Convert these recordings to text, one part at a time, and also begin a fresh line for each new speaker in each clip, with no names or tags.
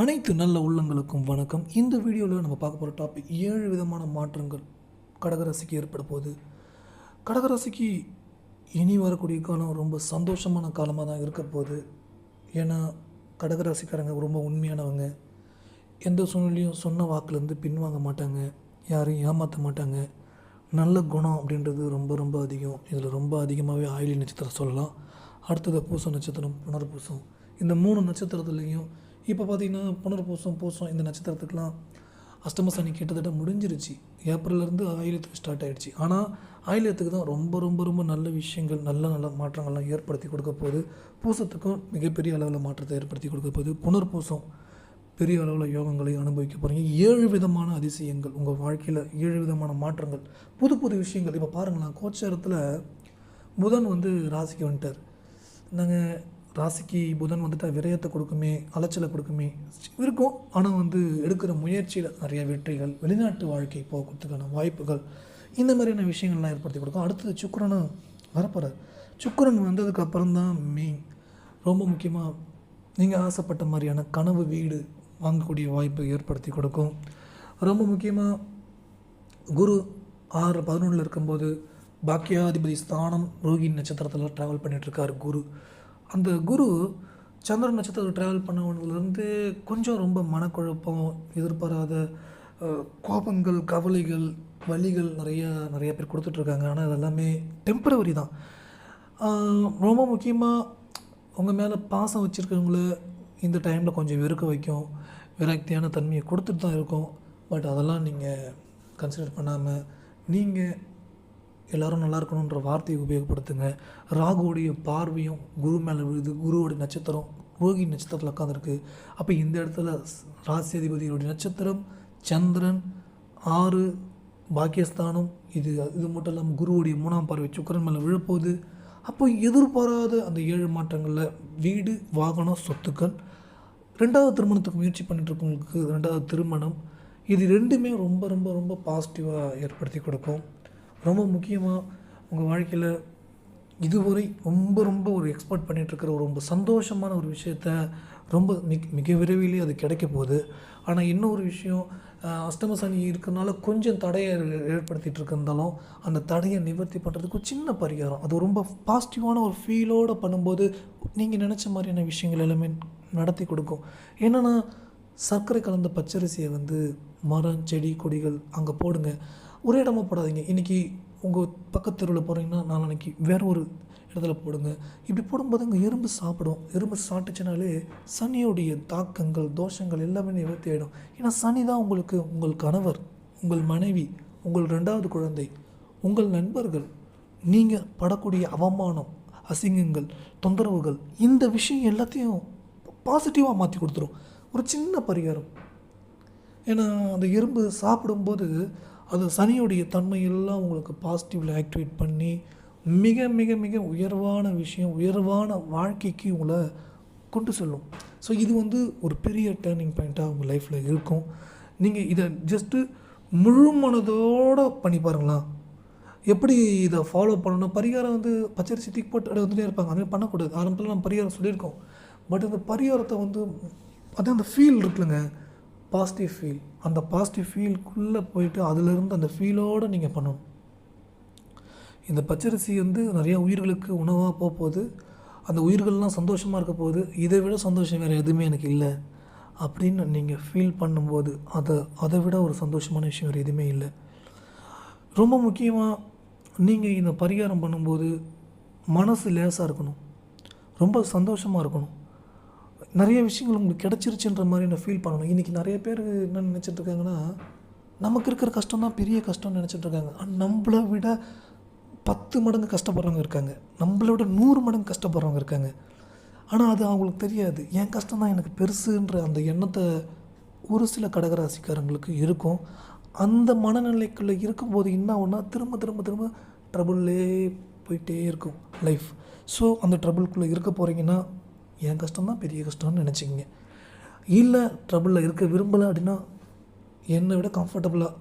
அனைத்து நல்ல உள்ளங்களுக்கும் வணக்கம். இந்த வீடியோவில் நம்ம பார்க்க போகிற டாபிக் ஏழு விதமான மாற்றங்கள் கடகராசிக்கு ஏற்பட போகுது. கடகராசிக்கு இனி வரக்கூடிய காலம் ரொம்ப சந்தோஷமான காலமாக தான் இருக்க போகுது. ஏன்னா கடகராசிக்காரங்க ரொம்ப உண்மையானவங்க. எந்த சூழ்நிலையும் சொன்ன வாக்குலேருந்து பின்வாங்க மாட்டாங்க. யாரையும் ஏமாற்ற மாட்டாங்க. நல்ல குணம் அப்படின்றது ரொம்ப ரொம்ப அதிகம். இதில் ரொம்ப அதிகமாகவே ஆயிலி நட்சத்திரம் சொல்லலாம். அடுத்தது பூச நட்சத்திரம் புனர்பூசம். இந்த மூணு நட்சத்திரத்துலேயும் இப்போ பார்த்தீங்கன்னா புனர்பூசம் பூசம் இந்த நட்சத்திரத்துக்கெலாம் அஷ்டம சனி கிட்டத்தட்ட முடிஞ்சிருச்சு. ஏப்ரல்லேருந்து ஆயிலத்துக்கு ஸ்டார்ட் ஆகிடுச்சு ஆனால் ஆயிலத்துக்கு தான் ரொம்ப ரொம்ப ரொம்ப நல்ல விஷயங்கள் நல்ல நல்ல மாற்றங்கள்லாம் ஏற்படுத்தி கொடுக்க போகுது. பூசத்துக்கும் மிகப்பெரிய அளவில் மாற்றத்தை ஏற்படுத்தி கொடுக்க போகுது. புனர்பூசம் பெரிய அளவில் யோகங்களை அனுபவிக்க போகிறீங்க ஏழு விதமான அதிசயங்கள் உங்கள் வாழ்க்கையில் ஏழு விதமான மாற்றங்கள் புது புது விஷயங்கள். இப்போ பாருங்களேன் கோச்சாரத்தில் புதன் வந்து ராசிக்கு வந்துட்டார். நாங்கள் ராசிக்கு புதன் வந்துட்டு விரயத்தை கொடுக்குமே அலைச்சலை கொடுக்குமே. இருக்கும் ஆனால் வந்து எடுக்கிற முயற்சியில் நிறைய வெற்றிகள் வெளிநாட்டு வாழ்க்கை போகிறதுக்கான வாய்ப்புகள் இந்த மாதிரியான விஷயங்கள்லாம் ஏற்படுத்தி கொடுக்கும். அடுத்தது சுக்கரனும் வரப்போகிறார் சுக்கரன் வந்ததுக்கப்புறம் தான் மெயின் ரொம்ப முக்கியமாக நீங்கள் ஆசைப்பட்ட மாதிரியான கனவு வீடு வாங்கக்கூடிய வாய்ப்பு ஏற்படுத்தி கொடுக்கும். ரொம்ப முக்கியமாக குரு ஆறு பதினொன்றில் இருக்கும்போது பாக்கியாதிபதி ஸ்தானம் ரோகி நட்சத்திரத்தில் ட்ராவல் பண்ணிகிட்ருக்கார் குரு. அந்த குரு சந்திரன் நட்சத்திரத்தில் ட்ராவல் பண்ணவன்லேருந்து கொஞ்சம் ரொம்ப மனக்குழப்பம் எதிர்பாராத கோபங்கள் கவலைகள் வழிகள் நிறைய நிறைய பேர் கொடுத்துட்ருக்காங்க. ஆனால் இதெல்லாமே டெம்பரவரி தான். ரொம்ப முக்கியமாக உங்கள் மேலே பாசம் வச்சுருக்கவங்கள இந்த டைமில் கொஞ்சம் வெறுக்க வைக்கும். விரக்தியான தன்மையை கொடுத்துட்டு தான் இருக்கும். பட் அதெல்லாம் நீங்கள் கன்சிடர் பண்ணாமல் நீங்கள் எல்லாரும் நல்லா இருக்கணுன்ற வார்த்தையை உபயோகப்படுத்துங்க. ராகுவுடைய பார்வையும் குரு மேலே விழுது குருவோடைய நட்சத்திரம் ரோகி நட்சத்திரத்தில் உட்காந்துருக்கு அப்போ இந்த இடத்துல ஸ்- ராசி அதிபதியோடைய நட்சத்திரம் சந்திரன் ஆறு பாக்கியஸ்தானம் இது இது மட்டும் இல்லாமல் குருவுடைய மூணாம் பார்வை சுக்கரன் மேலே விழப்போகுது. அப்போ எதிர்பாராத அந்த ஏழு மாற்றங்களில் வீடு வாகனம் சொத்துக்கள். ரெண்டாவது திருமணத்துக்கு முயற்சி பண்ணிட்டுருக்கவங்களுக்கு ரெண்டாவது திருமணம். இது ரெண்டுமே ரொம்ப ரொம்ப ரொம்ப பாசிட்டிவாக ஏற்படுத்தி கொடுக்கும். ரொம்ப முக்கியமாக உங்கள் வாழ்க்கையில் இதுவரை ரொம்ப ரொம்ப ஒரு எக்ஸ்பெக்ட் பண்ணிகிட்டு இருக்கிற ஒரு ரொம்ப சந்தோஷமான ஒரு விஷயத்த ரொம்ப மிக மிக விரைவிலேயே அது கிடைக்க போகுது. ஆனால் இன்னொரு விஷயம் அஹ், அஷ்டம சனி இருக்கிறனால கொஞ்சம் தடையை ஏற்படுத்திகிட்டு இருக்கிருந்தாலும் அந்த தடையை நிவர்த்தி பண்ணுறதுக்கு ஒரு சின்ன பரிகாரம். அது ரொம்ப பாசிட்டிவான ஒரு ஃபீலோடு பண்ணும்போது நீங்கள் நினச்ச மாதிரியான விஷயங்கள் எல்லாமே நடத்தி கொடுக்கும். என்னென்னா சர்க்கரை கலந்த பச்சரிசியை வந்து மரம் செடி கொடிகள் அங்கே போடுங்க. ஒரே இடமா போடாதீங்க. இன்றைக்கி உங்கள் பக்கத்து தெருவில் போகிறீங்கன்னா நாளைக்கு வேறு ஒரு இடத்துல போடுங்க. இப்படி போடும்போது அங்கே எறும்பு சாப்பிடும். எறும்பு சாப்பிட்டுச்சுனாலே சனியுடைய தாக்கங்கள் தோஷங்கள் எல்லாமே நிவர்த்தி ஆகிடும் ஏன்னா சனி தான் உங்களுக்கு உங்கள் கணவர் உங்கள் மனைவி உங்கள் ரெண்டாவது குழந்தை உங்கள் நண்பர்கள். நீங்கள் படக்கூடிய அவமானம் அசிங்கங்கள் தொந்தரவுகள் இந்த விஷயம் எல்லாத்தையும் பாசிட்டிவாக மாற்றி கொடுத்துரும். ஒரு சின்ன பரிகாரம். ஏன்னா அந்த எறும்பு சாப்பிடும்போது அது சனியுடைய தன்மையெல்லாம் உங்களுக்கு பாசிட்டிவில் ஆக்டிவேட் பண்ணி மிக மிக மிக உயர்வான விஷயம் உயர்வான வாழ்க்கைக்கு உங்களை கொண்டு செல்லும். ஸோ இது வந்து ஒரு பெரிய டேர்னிங் பாயிண்ட்டாக உங்கள் லைஃப்பில் இருக்கும். நீங்கள் இதை ஜஸ்ட்டு முழு மனதோடு பண்ணி பாருங்களா எப்படி இதை ஃபாலோ பண்ணணும்? பரிகாரம் வந்து பச்சரிசி தீக்கு போட்டு வந்துட்டே இருப்பாங்க. அதுமாதிரி பண்ணக்கூடாது. ஆரம்பத்தில் நம்ம பரிகாரம் சொல்லியிருக்கோம். பட் அந்த பரிகாரத்தை வந்து அது அந்த ஃபீல் இருக்குல்லங்க. பாசிட்டிவ் ஃபீல் அந்த பாசிட்டிவ் ஃபீல்குள்ளே போயிட்டு அதிலிருந்து அந்த ஃபீலோடு நீங்கள் பண்ணணும். இந்த பச்சரிசி வந்து நிறையா உயிர்களுக்கு உணவாக போக போகுது அந்த உயிர்கள்லாம் சந்தோஷமாக இருக்க போகுது இதை விட சந்தோஷம் வேறு எதுவுமே எனக்கு இல்லை அப்படின்னு நீங்கள் ஃபீல் பண்ணும்போது அதை அதை விட ஒரு சந்தோஷமான விஷயம் வேறு எதுவுமே இல்லை. ரொம்ப முக்கியமாக நீங்கள் இந்த பரிகாரம் பண்ணும்போது மனசு லேசாக இருக்கணும். ரொம்ப சந்தோஷமாக இருக்கணும். நிறைய விஷயங்கள் உங்களுக்கு கிடச்சிருச்சுன்ற மாதிரி நான் ஃபீல் பண்ணணும். இன்றைக்கி நிறைய பேர் என்ன நினச்சிட்டு இருக்காங்கன்னா நமக்கு இருக்கிற கஷ்டம் தான் பெரிய கஷ்டம்னு நினச்சிட்டு இருக்காங்க. ஆனால் நம்மளை விட பத்து மடங்கு கஷ்டப்படுறவங்க இருக்காங்க. நம்மளை விட நூறு மடங்கு கஷ்டப்படுறவங்க இருக்காங்க. ஆனால் அது அவங்களுக்கு தெரியாது. என் கஷ்டம் தான் எனக்கு பெருசுன்ற அந்த எண்ணத்தை ஒரு சில கடகராசிக்காரங்களுக்கு இருக்கும். அந்த மனநிலைக்குள்ளே இருக்கும்போது என்ன ஒன்றா திரும்ப திரும்ப திரும்ப ட்ரபுள்லே போயிட்டே இருக்கும் லைஃப் ஸோ அந்த ட்ரபுள்குள்ளே இருக்க போகிறீங்கன்னா என் கஷ்டம் தான் பெரிய கஷ்டம்னு நினச்சிக்கிங்க. இல்லை ட்ரபுளில் இருக்க விரும்பலை அப்படின்னா என்னை விட கம்ஃபர்டபுளாக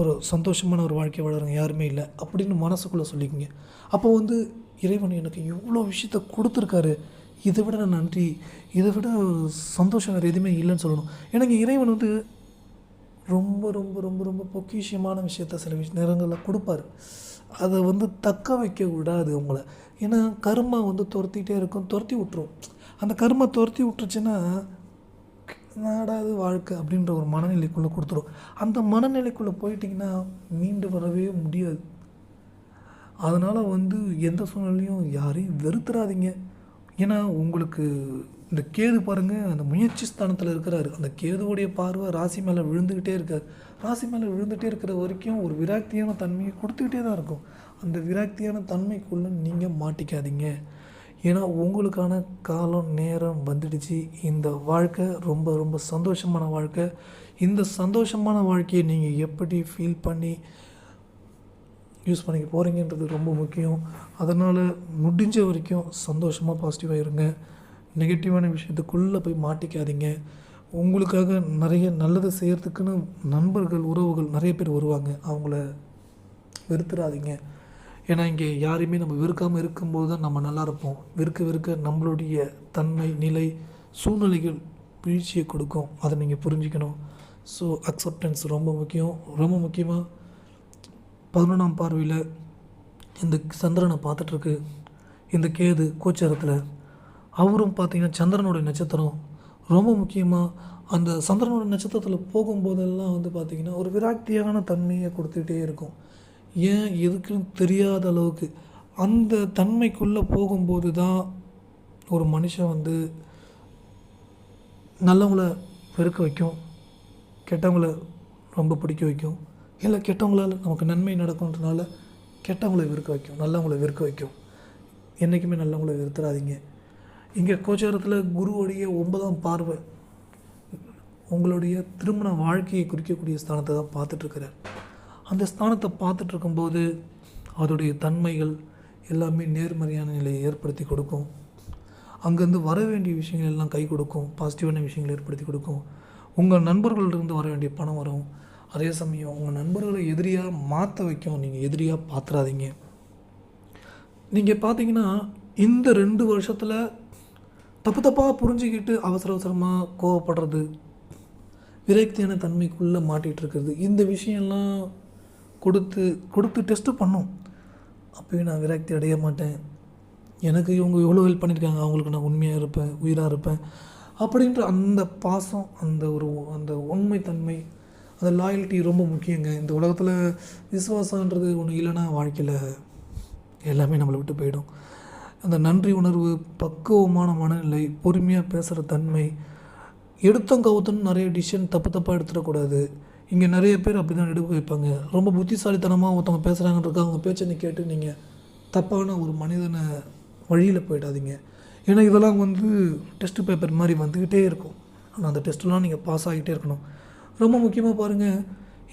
ஒரு சந்தோஷமான ஒரு வாழ்க்கை வாழறவங்க யாருமே இல்லை அப்படின்னு மனசுக்குள்ளே சொல்லிக்கிங்க. அப்போ வந்து இறைவன் எனக்கு இவ்வளோ விஷயத்த கொடுத்துருக்காரு. இதை விட நான் நன்றி. இதை விட சந்தோஷம் வேறு எதுவுமே இல்லைன்னு சொல்லணும். எனக்கு இறைவன் வந்து ரொம்ப ரொம்ப ரொம்ப ரொம்ப பொக்கிஷமான விஷயத்த சில விஷய நேரங்களில் கொடுப்பாரு. அதை வந்து தக்க வைக்க விடாது உங்களை ஏன்னா கர்மா வந்து துரத்திட்டே இருக்கும் துரத்தி விட்டுரும். அந்த கருமை துரத்தி விட்டுருச்சுன்னா நாடாது வாழ்க்கை அப்படின்ற ஒரு மனநிலைக்குள்ளே கொடுத்துரும். அந்த மனநிலைக்குள்ளே போயிட்டிங்கன்னா மீண்டு வரவே முடியாது. அதனால் வந்து எந்த சூழ்நிலையும் யாரையும் வெறுத்துறாதீங்க. ஏன்னா உங்களுக்கு இந்த கேது பாருங்கள் அந்த முயற்சி ஸ்தானத்தில் இருக்கிறாரு. அந்த கேதுவுடைய பார்வை ராசி மேலே விழுந்துக்கிட்டே இருக்கார். ராசி மேலே விழுந்துகிட்டே இருக்கிற வரைக்கும் ஒரு விராக்தியான தன்மையை கொடுத்துக்கிட்டே தான் இருக்கும். அந்த விராக்தியான தன்மைக்குள்ளே நீங்கள் மாட்டிக்காதீங்க. ஏன்னா உங்களுக்கான காலம் நேரம் வந்துடுச்சு. இந்த வாழ்க்கை ரொம்ப ரொம்ப சந்தோஷமான வாழ்க்கை. இந்த சந்தோஷமான வாழ்க்கையை நீங்கள் எப்படி ஃபீல் பண்ணி யூஸ் பண்ணிக்க போகிறீங்கன்றது ரொம்ப முக்கியம். அதனால் முடிஞ்ச வரைக்கும் சந்தோஷமாக பாசிட்டிவாக இருங்க. நெகட்டிவான விஷயத்துக்குள்ளே போய் மாட்டிக்காதீங்க. உங்களுக்காக நிறைய நல்லது செய்கிறதுக்குன்னு நண்பர்கள் உறவுகள் நிறைய பேர் வருவாங்க. அவங்கள வெறுத்துறாதீங்க. ஏன்னா இங்கே யாரையுமே நம்ம வெறுக்காமல் இருக்கும்போது தான் நம்ம நல்லா இருப்போம். வெறுக்க வெறுக்க நம்மளுடைய தன்மை நிலை சூழ்நிலைகள் வீழ்ச்சியை கொடுக்கும். அதை நீங்கள் புரிஞ்சுக்கணும். ஸோ அக்செப்டன்ஸ் ரொம்ப முக்கியம். ரொம்ப முக்கியமாக பதினொன்றாம் பார்வையில் இந்த சந்திரனை பார்த்துட்ருக்கு இந்த கேது கோச்சாரத்தில். அவரும் பார்த்தீங்கன்னா சந்திரனுடைய நட்சத்திரம். ரொம்ப முக்கியமாக அந்த சந்திரனோட நட்சத்திரத்தில் போகும்போதெல்லாம் வந்து பார்த்திங்கன்னா ஒரு விராக்தியான தன்மையை கொடுத்துக்கிட்டே இருக்கும். ஏன் எதுக்குன்னு தெரியாத அளவுக்கு அந்த தன்மைக்குள்ளே போகும்போது தான் ஒரு மனுஷன் வந்து நல்லவங்கள வெறுக்க வைக்கும் கெட்டவங்கள ரொம்ப பிடிக்க வைக்கும். இல்லை கெட்டவங்களால் நமக்கு நன்மை நடக்கும்ன்றனால கெட்டவங்களை வெறுக்க வைக்கும் நல்லவங்கள வெறுக்க வைக்கும். என்றைக்குமே நல்லவங்கள வெறுத்துறாதீங்க. இங்கே கோச்சாரத்தில் குருவுடைய ஒன்பதாம் பார்வை உங்களுடைய திருமண வாழ்க்கையை குறிக்கக்கூடிய ஸ்தானத்தை தான் பார்த்துட்ருக்கிறார் அந்த ஸ்தானத்தை பார்த்துட்டு இருக்கும்போது அதோடைய தன்மைகள் எல்லாமே நேர்மறையான நிலையை ஏற்படுத்தி கொடுக்கும். அங்கேருந்து வர வேண்டிய விஷயங்கள் எல்லாம் கை கொடுக்கும். பாசிட்டிவான விஷயங்களை ஏற்படுத்தி கொடுக்கும். உங்கள் நண்பர்களிருந்து வர வேண்டிய பணம் வரும். அதே சமயம் உங்கள் நண்பர்களை எதிரியாக மாற்ற வைக்கும். நீங்கள் எதிரியாக பார்த்துறாதீங்க நீங்கள் பார்த்தீங்கன்னா இந்த ரெண்டு வருஷத்தில் தப்பு தப்பாக புரிஞ்சுக்கிட்டு அவசர அவசரமாக கோவப்படுறது விரக்தியான தன்மைக்குள்ளே மாட்டிகிட்டு இருக்கிறது இந்த விஷயம்லாம் கொடுத்து கொடுத்து டெஸ்ட்டு பண்ணோம். அப்போயும் நான் விரக்தி அடைய மாட்டேன். எனக்கு இவங்க எவ்வளோ ஹெல்ப் பண்ணியிருக்காங்க அவங்களுக்கு நான் உண்மையாக இருப்பேன் உயிராக இருப்பேன். அப்படின்ற அந்த பாசம் அந்த ஒரு அந்த உண்மைத்தன்மை அந்த லாயல்ட்டி ரொம்ப முக்கியங்க. இந்த உலகத்தில் விசுவாசன்றது ஒன்று இல்லைன்னா வாழ்க்கையில் எல்லாமே நம்மளை விட்டு போயிடும். அந்த நன்றி உணர்வு பக்குவமான மனநிலை பொறுமையாக பேசுகிற தன்மை எடுத்தம் கவுத்தன்னு நிறைய டிசிஷன் தப்பு தப்பாக எடுத்துடக்கூடாது. இங்கே நிறைய பேர் அப்படி தான் எடுக்க வைப்பாங்க. ரொம்ப புத்திசாலித்தனமாக ஒருத்தவங்க பேசுகிறாங்கன்றதுக்காக அவங்க பேச்சனை கேட்டு நீங்கள் தப்பான ஒரு மனிதனை வழியில் போயிடாதீங்க. ஏன்னா இதெல்லாம் வந்து டெஸ்ட் பேப்பர் மாதிரி வந்துக்கிட்டே இருக்கும். ஆனால் அந்த டெஸ்ட்லாம் நீங்கள் பாஸ் ஆகிட்டே இருக்கணும். ரொம்ப முக்கியமாக பாருங்கள்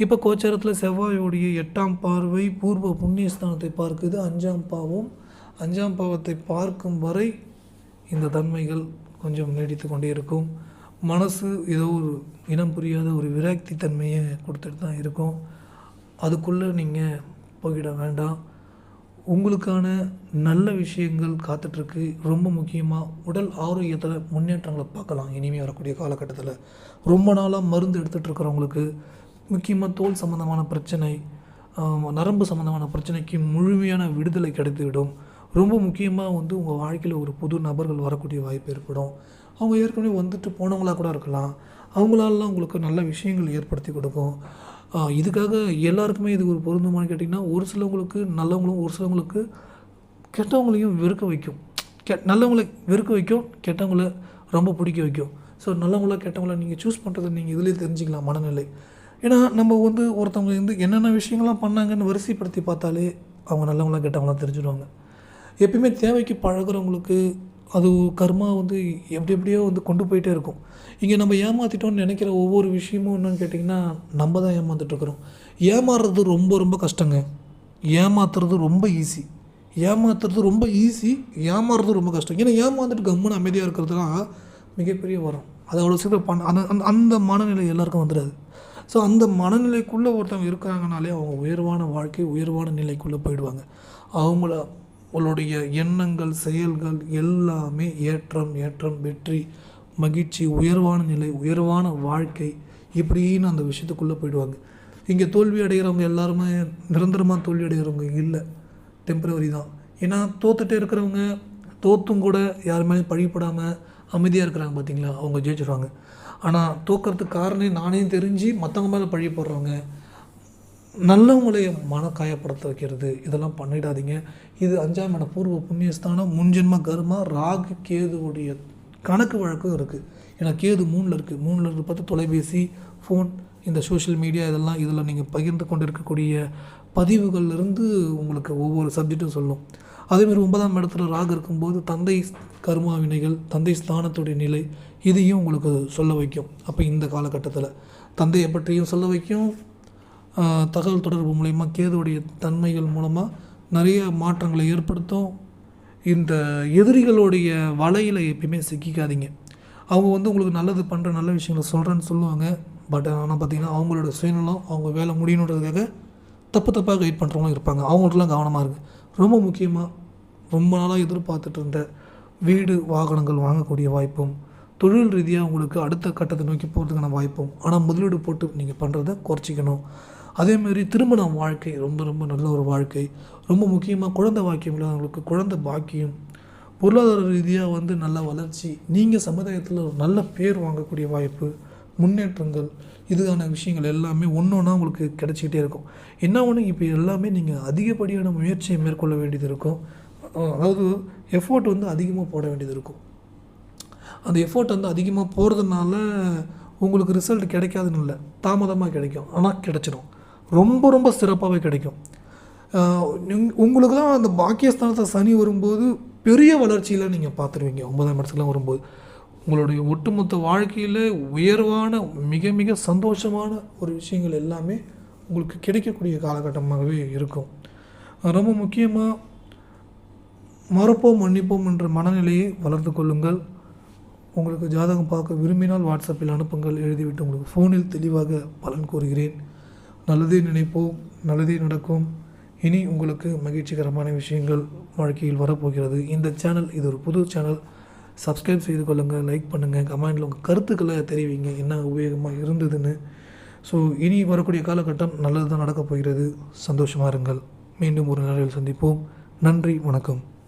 இப்போ கோச்சாரத்தில் செவ்வாயோடைய எட்டாம் பார்வை பூர்வ புண்ணியஸ்தானத்தை பார்க்குது. அஞ்சாம் பாவம் அஞ்சாம் பாவத்தை பார்க்கும் வரை இந்த தன்மைகள் கொஞ்சம் நீடித்து கொண்டே இருக்கும். மனசு ஏதோ ஒரு இனம் புரியாத ஒரு விரக்தி தன்மையை கொடுத்துட்டு தான் இருக்கும். அதுக்குள்ளே நீங்கள் போயிட வேண்டாம். உங்களுக்கான நல்ல விஷயங்கள் காத்துட்ருக்கு. ரொம்ப முக்கியமாக உடல் ஆரோக்கியத்தில் முன்னேற்றங்களை பார்க்கலாம். இனிமேல் வரக்கூடிய காலகட்டத்தில். ரொம்ப நாளாக மருந்து எடுத்துகிட்ருக்குறவங்களுக்கு முக்கியமாக தோல் சம்மந்தமான பிரச்சனை நரம்பு சம்மந்தமான பிரச்சனைக்கு முழுமையான விடுதலை கிடைத்துவிடும். ரொம்ப முக்கியமாக வந்து உங்கள் வாழ்க்கையில் ஒரு புது நபர்கள் வரக்கூடிய வாய்ப்பு ஏற்படும். அவங்க ஏற்கனவே வந்துட்டு போனவங்களா கூட இருக்கலாம். அவங்களாலாம் உங்களுக்கு நல்ல விஷயங்கள் ஏற்படுத்தி கொடுக்கும். இதுக்காக எல்லாருக்குமே இது ஒரு பொருந்துமான்னு கேட்டிங்கன்னா ஒரு சிலவங்களுக்கு நல்லவங்களும் ஒரு சிலவங்களுக்கு கெட்டவங்களையும் வெறுக்க வைக்கும். கெ நல்லவங்களை வெறுக்க வைக்கும் கெட்டவங்கள ரொம்ப பிடிக்க வைக்கும். ஸோ நல்லவங்கள கெட்டவங்கள நீங்கள் சூஸ் பண்ணுறதை நீங்கள் இதிலே தெரிஞ்சுக்கலாம் மனநிலை. ஏன்னா நம்ம வந்து ஒருத்தவங்க வந்து என்னென்ன விஷயங்கள்லாம் பண்ணாங்கன்னு வரிசைப்படுத்தி பார்த்தாலே அவங்க நல்லவங்களாம் கெட்டவங்களாம் தெரிஞ்சிடுவாங்க. எப்பயுமே தேவைக்கு பழகுறவங்களுக்கு அது கர்மா வந்து எப்படி எப்படியோ வந்து கொண்டு போயிட்டே இருக்கும். இங்கே நம்ம ஏமாற்றிட்டோம்னு நினைக்கிற ஒவ்வொரு விஷயமும் என்னன்னு கேட்டிங்கன்னா நம்ம தான் ஏமாந்துட்டுருக்குறோம் ஏமாறுறது ரொம்ப ரொம்ப கஷ்டங்க. ஏமாத்துறது ரொம்ப ஈஸி ஏமாத்துறது ரொம்ப ஈஸி ஏமாறுறது ரொம்ப கஷ்டம். ஏன்னா ஏமாந்துட்டு கம்முன்னு அமைதியாக இருக்கிறதுலாம் மிகப்பெரிய வரம். அது அவ்வளோ சீக்கிரம் பண்ண அந்த அந்த- அந்த மனநிலை எல்லாருக்கும் வந்துடாது. ஸோ அந்த மனநிலைக்குள்ளே ஒருத்தவங்க இருக்கிறாங்கனாலே அவங்க உயர்வான வாழ்க்கை உயர்வான நிலைக்குள்ளே போயிடுவாங்க. அவங்கள உங்களுடைய எண்ணங்கள் செயல்கள் எல்லாமே ஏற்றம் ஏற்றம் வெற்றி மகிழ்ச்சி உயர்வான நிலை உயர்வான வாழ்க்கை இப்படின்னு அந்த விஷயத்துக்குள்ளே போயிடுவாங்க. இங்கே தோல்வி அடைகிறவங்க எல்லாருமே நிரந்தரமாக தோல்வி அடைகிறவங்க இல்லை. டெம்பரவரி தான். ஏன்னா தோத்துட்டே இருக்கிறவங்க தோத்தும் கூட யாருமே பழிப்படாமல் அமைதியாக இருக்கிறாங்க பார்த்தீங்களா அவங்க ஜெயிச்சிடுவாங்க ஆனால் தோக்கிறதுக்கு காரணம் நானே தெரிஞ்சு மற்றவங்க மேலே பழி போடுறவங்க நல்லவங்களை மன காயப்படுத்த வைக்கிறது இதெல்லாம் பண்ணிடாதீங்க. இது அஞ்சாம் இட பூர்வ புண்ணியஸ்தானம் முன்ஜென்ம கர்மா ராகு கேதுவுடைய கணக்கு வழக்கும் இருக்குது ஏன்னா கேது மூணில் இருக்குது மூணில் இருந்து பார்த்து தொலைபேசி ஃபோன் இந்த சோஷியல் மீடியா இதெல்லாம் இதில் நீங்கள் பகிர்ந்து கொண்டு இருக்கக்கூடிய பதிவுகள்ல இருந்து உங்களுக்கு ஒவ்வொரு சப்ஜெக்ட்டும் சொல்லும். அதேமாதிரி ஒன்பதாம் இடத்துல ராகு இருக்கும்போது தந்தை கர்மா வினைகள் தந்தை ஸ்தானத்துடைய நிலை இதையும் உங்களுக்கு சொல்ல வைக்கும். அப்போ இந்த காலகட்டத்தில் தந்தையை பற்றியும் சொல்ல வைக்கும் தகவல் தொடர்பு மூலயமா கேதுவுடைய தன்மைகள் மூலமாக நிறைய மாற்றங்களை ஏற்படுத்தும். இந்த எதிரிகளுடைய வலையில் எப்பயுமே சிக்கிக்காதீங்க. அவங்க வந்து உங்களுக்கு நல்லது பண்ணுற நல்ல விஷயங்களை சொல்கிறேன்னு சொல்லுவாங்க. பட் ஆனால் பார்த்தீங்கன்னா அவங்களோட சுயநலம் அவங்க வேலை முடியணுன்றதுக்காக தப்பு தப்பாக கைட் பண்ணுறவங்களும் இருப்பாங்க. அவங்கள்ட்டலாம் கவனமாக இருக்குது ரொம்ப முக்கியமாக ரொம்ப நாளாக எதிர்பார்த்துட்டு இருந்த வீடு வாகனங்கள் வாங்கக்கூடிய வாய்ப்பும் தொழில் ரீதியாக உங்களுக்கு அடுத்த கட்டத்தை நோக்கி போகிறதுக்கான வாய்ப்பும் ஆனால் முதலீடு போட்டு நீங்கள் பண்ணுறத குறைச்சிக்கணும். அதேமாரி திருமண வாழ்க்கை ரொம்ப ரொம்ப நல்ல ஒரு வாழ்க்கை. ரொம்ப முக்கியமாக குழந்தை பாக்கியம் இல்லாதவங்களுக்கு குழந்தை பாக்கியம். பொருளாதார ரீதியாக வந்து நல்ல வளர்ச்சி. நீங்கள் சமுதாயத்தில் ஒரு நல்ல பேர் வாங்கக்கூடிய வாய்ப்பு முன்னேற்றங்கள் இதுக்கான விஷயங்கள் எல்லாமே ஒன்று ஒன்றா உங்களுக்கு கிடைச்சிக்கிட்டே இருக்கும். என்ன ஒன்று இப்போ எல்லாமே நீங்கள் அதிகப்படியான முயற்சியை மேற்கொள்ள வேண்டியது இருக்கும். அதாவது எஃபோர்ட் வந்து அதிகமாக போட வேண்டியது இருக்கும். அந்த எஃபோர்ட் வந்து அதிகமாக போகிறதுனால உங்களுக்கு ரிசல்ட் கிடைக்காதுன்னு இல்லை. தாமதமாக கிடைக்கும். ஆனால் கிடச்சிடும் ரொம்ப ரொம்ப சிறப்பாகவே கிடைக்கும். உங்களுக்குலாம் அந்த பாக்கியஸ்தானத்தை சனி வரும்போது பெரிய வளர்ச்சியில் நீங்கள் பார்த்துருவீங்க. ஒன்பதாம் இடத்துக்குலாம் வரும்போது. உங்களுடைய ஒட்டுமொத்த வாழ்க்கையில் உயர்வான மிக மிக சந்தோஷமான ஒரு விஷயங்கள் எல்லாமே உங்களுக்கு கிடைக்கக்கூடிய காலகட்டமாகவே இருக்கும். ரொம்ப முக்கியமாக மறப்போம் மன்னிப்போம் என்ற மனநிலையை வளர்த்து கொள்ளுங்கள். உங்களுக்கு ஜாதகம் பார்க்க விரும்பினால் வாட்ஸ்அப்பில் அனுப்புங்கள் எழுதிவிட்டு உங்களுக்கு ஃபோனில் தெளிவாக பலன் கூறுகிறேன். நல்லதே நினைப்போம் நல்லதே நடக்கும். இனி உங்களுக்கு மகிழ்ச்சிகரமான விஷயங்கள் வாழ்க்கையில் வரப்போகிறது. இந்த சேனல் இது ஒரு புது சேனல். சப்ஸ்கிரைப் செய்து கொள்ளுங்கள் லைக் பண்ணுங்கள் கமெண்டில் உங்கள் கருத்துக்களை தெரிவிங்க என்ன உபயோகமாக இருந்ததுன்னு. ஸோ இனி வரக்கூடிய காலகட்டம் நல்லது தான் நடக்கப் போகிறது. சந்தோஷமாக இருங்கள். மீண்டும் ஒரு நாளில் சந்திப்போம். நன்றி வணக்கம்.